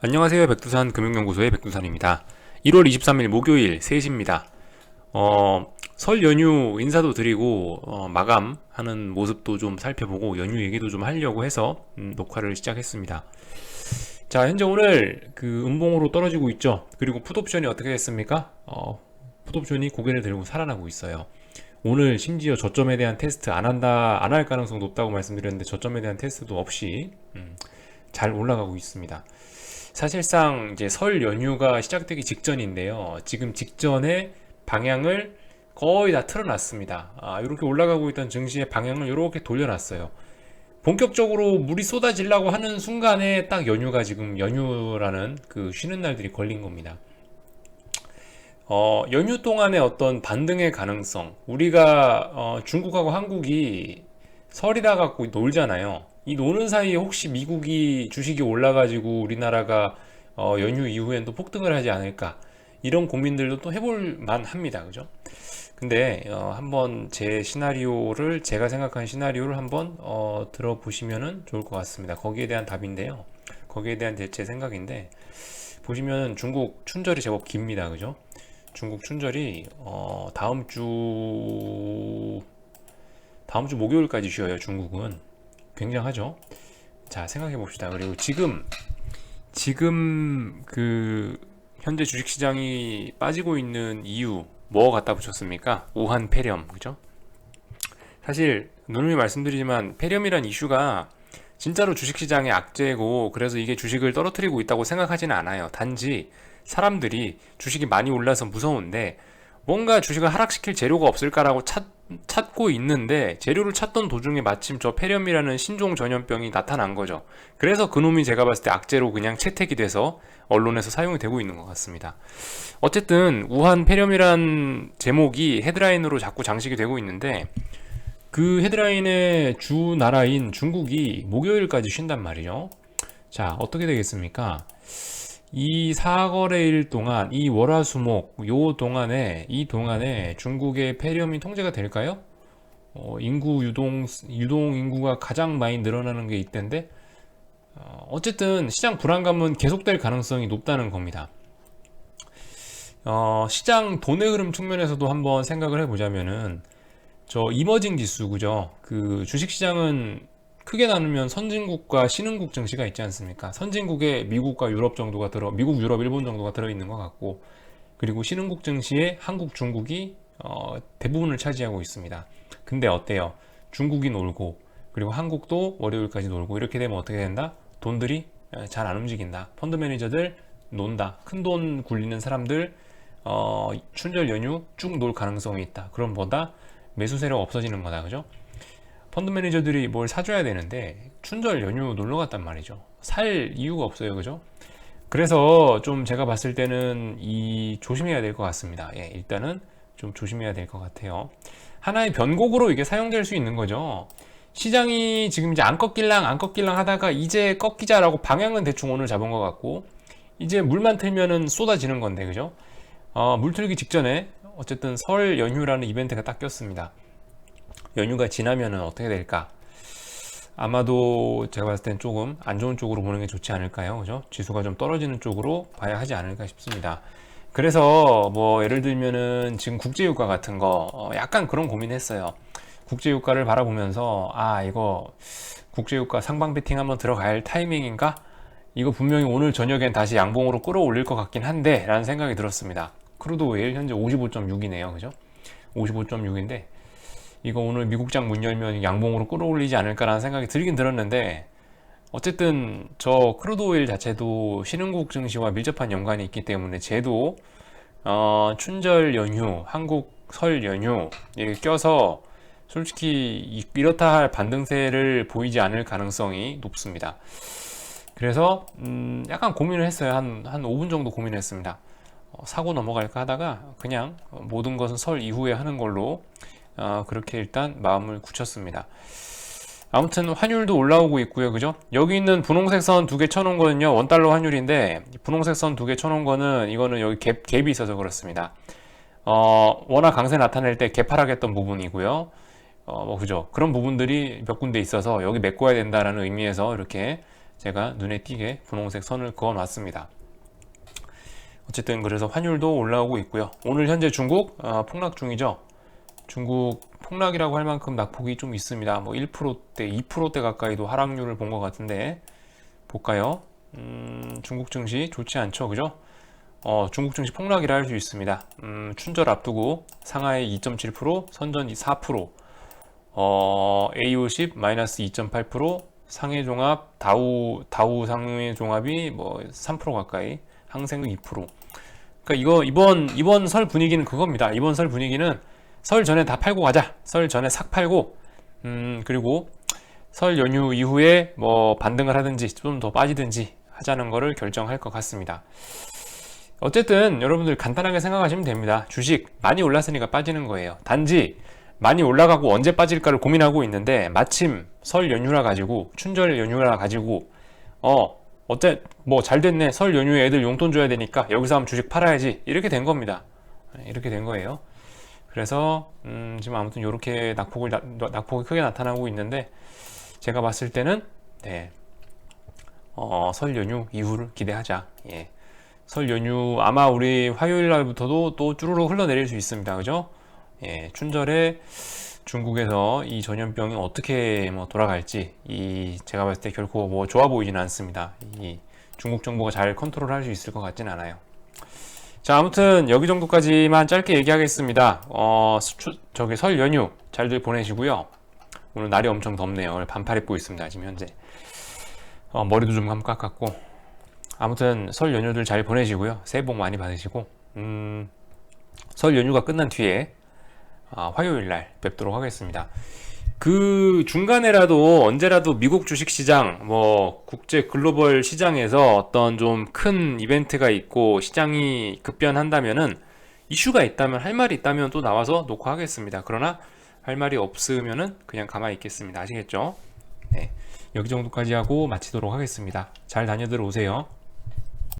안녕하세요. 백두산 금융연구소의 백두산입니다. 1월 23일 목요일 3시입니다. 어, 설 연휴 인사도 드리고 어, 마감하는 모습도 좀 살펴보고 연휴 얘기도 좀 하려고 해서 음, 녹화를 시작했습니다. 자, 현재 오늘 그 음봉으로 떨어지고 있죠. 그리고 풋옵션이 어떻게 됐습니까? 어, 풋옵션이 고개를 들고 살아나고 있어요. 오늘 심지어 저점에 대한 테스트 안 한다, 안 할 가능성 높다고 말씀드렸는데 저점에 대한 테스트도 없이 음, 잘 올라가고 있습니다. 사실상 이제 설 연휴가 시작되기 직전인데요. 지금 직전에 방향을 거의 다 틀어놨습니다. 아, 이렇게 올라가고 있던 증시의 방향을 이렇게 돌려놨어요. 본격적으로 물이 쏟아지려고 하는 순간에 딱 연휴가 지금 연휴라는 그 쉬는 날들이 걸린 겁니다. 어, 연휴 동안의 어떤 반등의 가능성, 우리가 어, 중국하고 한국이 설이라 갖고 놀잖아요. 이 노는 사이에 혹시 미국이 주식이 올라가지고 우리나라가 어, 연휴 이후엔 또 폭등을 하지 않을까 이런 고민들도 또 해볼 만합니다. 그죠? 근데 어, 한번 제 시나리오를 제가 생각한 시나리오를 한번 어, 들어보시면은 좋을 것 같습니다. 거기에 대한 답인데요. 거기에 대한 제 생각인데 보시면 중국 춘절이 제법 깁니다. 그죠? 중국 춘절이 어, 다음 주 다음 주 목요일까지 쉬어요. 중국은 굉장하죠. 자, 생각해 봅시다. 그리고 지금 지금 그 현재 주식 시장이 빠지고 있는 이유 뭐 갖다 붙였습니까? 우한 폐렴. 그죠? 사실 누누이 말씀드리지만 폐렴이란 이슈가 진짜로 주식시장의 악재고 그래서 이게 주식을 떨어뜨리고 있다고 생각하지는 않아요. 단지 사람들이 주식이 많이 올라서 무서운데 뭔가 주식을 하락시킬 재료가 없을까라고 찾, 찾고 있는데 재료를 찾던 도중에 마침 저 폐렴이라는 신종 전염병이 나타난 거죠. 그래서 그놈이 제가 봤을 때 악재로 그냥 채택이 돼서 언론에서 사용이 되고 있는 것 같습니다. 어쨌든 우한 폐렴이란 제목이 헤드라인으로 자꾸 장식이 되고 있는데 그 헤드라인의 주 나라인 중국이 목요일까지 쉰단 말이죠. 자, 어떻게 되겠습니까? 이 사거래일 동안 이 월화수목 요 동안에 이 동안에 중국의 폐렴이 통제가 될까요? 어, 인구 유동 유동 인구가 가장 많이 늘어나는 게 이때인데 어, 어쨌든 시장 불안감은 계속될 가능성이 높다는 겁니다. 어, 시장 돈의 흐름 측면에서도 한번 생각을 해보자면은 저 이머징 지수 그죠? 그 주식 시장은 크게 나누면 선진국과 신흥국 증시가 있지 않습니까? 선진국에 미국과 유럽 정도가 들어, 미국, 유럽, 일본 정도가 들어있는 것 같고, 그리고 신흥국 증시에 한국, 중국이 어, 대부분을 차지하고 있습니다. 근데 어때요? 중국이 놀고, 그리고 한국도 월요일까지 놀고, 이렇게 되면 어떻게 된다? 돈들이 잘 안 움직인다. 펀드 매니저들 논다. 큰 돈 굴리는 사람들, 어, 춘절 연휴 쭉 놀 가능성이 있다. 그럼 뭐다? 매수 세력 없어지는 거다. 그죠? 펀드 매니저들이 뭘 사줘야 되는데 춘절 연휴 놀러 갔단 말이죠. 살 이유가 없어요. 그죠? 그래서 좀 제가 봤을 때는 이 조심해야 될 것 같습니다. 예, 일단은 좀 조심해야 될 것 같아요. 하나의 변곡으로 이게 사용될 수 있는 거죠. 시장이 지금 이제 안 꺾일랑 안 꺾일랑 하다가 이제 꺾이자라고 방향은 대충 오늘 잡은 것 같고 이제 물만 틀면은 쏟아지는 건데 그죠? 어, 물 틀기 직전에 어쨌든 설 연휴라는 이벤트가 딱 꼈습니다. 연휴가 지나면은 어떻게 될까? 아마도 제가 봤을 땐 조금 안 좋은 쪽으로 보는 게 좋지 않을까요? 그죠? 지수가 좀 떨어지는 쪽으로 봐야 하지 않을까 싶습니다. 그래서 뭐 예를 들면은 지금 국제유가 같은 거 어, 약간 그런 고민했어요. 국제유가를 바라보면서 아 이거 국제유가 상방 베팅 한번 들어갈 타이밍인가? 이거 분명히 오늘 저녁엔 다시 양봉으로 끌어올릴 것 같긴 한데 라는 생각이 들었습니다. 크루드 오일 현재 55.6이네요. 그죠? 55.6인데 이거 오늘 미국장 문 열면 양봉으로 끌어올리지 않을까라는 생각이 들긴 들었는데 어쨌든 저 크루드 오일 자체도 신흥국 증시와 밀접한 연관이 있기 때문에 쟤도 어, 춘절 연휴, 한국 설 연휴 에 껴서 솔직히 이렇다 할 반등세를 보이지 않을 가능성이 높습니다. 그래서 음 약간 고민을 했어요. 한, 한 5분 정도 고민했습니다. 어, 사고 넘어갈까 하다가 그냥 모든 것은 설 이후에 하는 걸로 어, 그렇게 일단 마음을 굳혔습니다. 아무튼 환율도 올라오고 있고요. 그죠? 여기 있는 분홍색 선 두 개 쳐놓은 거는요. 원달러 환율인데 분홍색 선 두 개 쳐놓은 거는 이거는 여기 갭, 갭이 있어서 그렇습니다. 어, 워낙 강세 나타낼 때 개파락했던 부분이고요. 어, 뭐 그죠? 그런 부분들이 몇 군데 있어서 여기 메꿔야 된다라는 의미에서 이렇게 제가 눈에 띄게 분홍색 선을 그어 놨습니다. 어쨌든 그래서 환율도 올라오고 있고요. 오늘 현재 중국 어, 폭락 중이죠. 중국 폭락이라고 할 만큼 낙폭이 좀 있습니다. 뭐 1%대, 2%대 가까이도 하락률을 본 것 같은데 볼까요? 음, 중국 증시 좋지 않죠, 그죠? 어, 중국 증시 폭락이라 할 수 있습니다. 음, 춘절 앞두고 상하이 2.7%, 선전 4%, 어, A50 마이너스 2.8%, 상해 종합 다우 다우 상해 종합이 뭐 3% 가까이, 항생도 2%. 그러니까 이거 이번 이번 설 분위기는 그겁니다. 이번 설 분위기는 설 전에 다 팔고 가자. 설 전에 싹 팔고, 음, 그리고 설 연휴 이후에 뭐 반등을 하든지 좀 더 빠지든지 하자는 거를 결정할 것 같습니다. 어쨌든 여러분들 간단하게 생각하시면 됩니다. 주식 많이 올랐으니까 빠지는 거예요. 단지 많이 올라가고 언제 빠질까를 고민하고 있는데 마침 설 연휴라 가지고 춘절 연휴라 가지고 어 어째 뭐 잘 됐네 설 연휴에 애들 용돈 줘야 되니까 여기서 하면 주식 팔아야지 이렇게 된 겁니다. 이렇게 된 거예요. 그래서 음, 지금 아무튼 이렇게 낙폭을 나- 낙폭이 크게 나타나고 있는데 제가 봤을 때는 네. 어, 설 연휴 이후를 기대하자. 예. 설 연휴 아마 우리 화요일 날부터도 또 쭈루룩 흘러내릴 수 있습니다. 그죠? 예, 춘절에 중국에서 이 전염병이 어떻게 뭐 돌아갈지 이 제가 봤을 때 결코 뭐 좋아 보이지는 않습니다. 이 중국 정부가 잘 컨트롤할 수 있을 것 같지는 않아요. 자, 아무튼 여기 정도까지만 짧게 얘기하겠습니다. 어, 수- 저기 설 연휴 잘들 보내시고요. 오늘 날이 엄청 덥네요. 오늘 반팔 입고 있습니다. 지금 현재. 어, 머리도 좀 한번 깎았고. 아무튼 설 연휴들 잘 보내시고요. 새해 복 많이 받으시고. 음, 설 연휴가 끝난 뒤에 아, 화요일 날 뵙도록 하겠습니다. 그 중간에라도 언제라도 미국 주식 시장, 뭐 국제 글로벌 시장에서 어떤 좀 큰 이벤트가 있고 시장이 급변한다면은 이슈가 있다면 할 말이 있다면 또 나와서 녹화하겠습니다. 그러나 할 말이 없으면은 그냥 가만히 있겠습니다. 아시겠죠? 네. 여기 정도까지 하고 마치도록 하겠습니다. 잘 다녀들 오세요.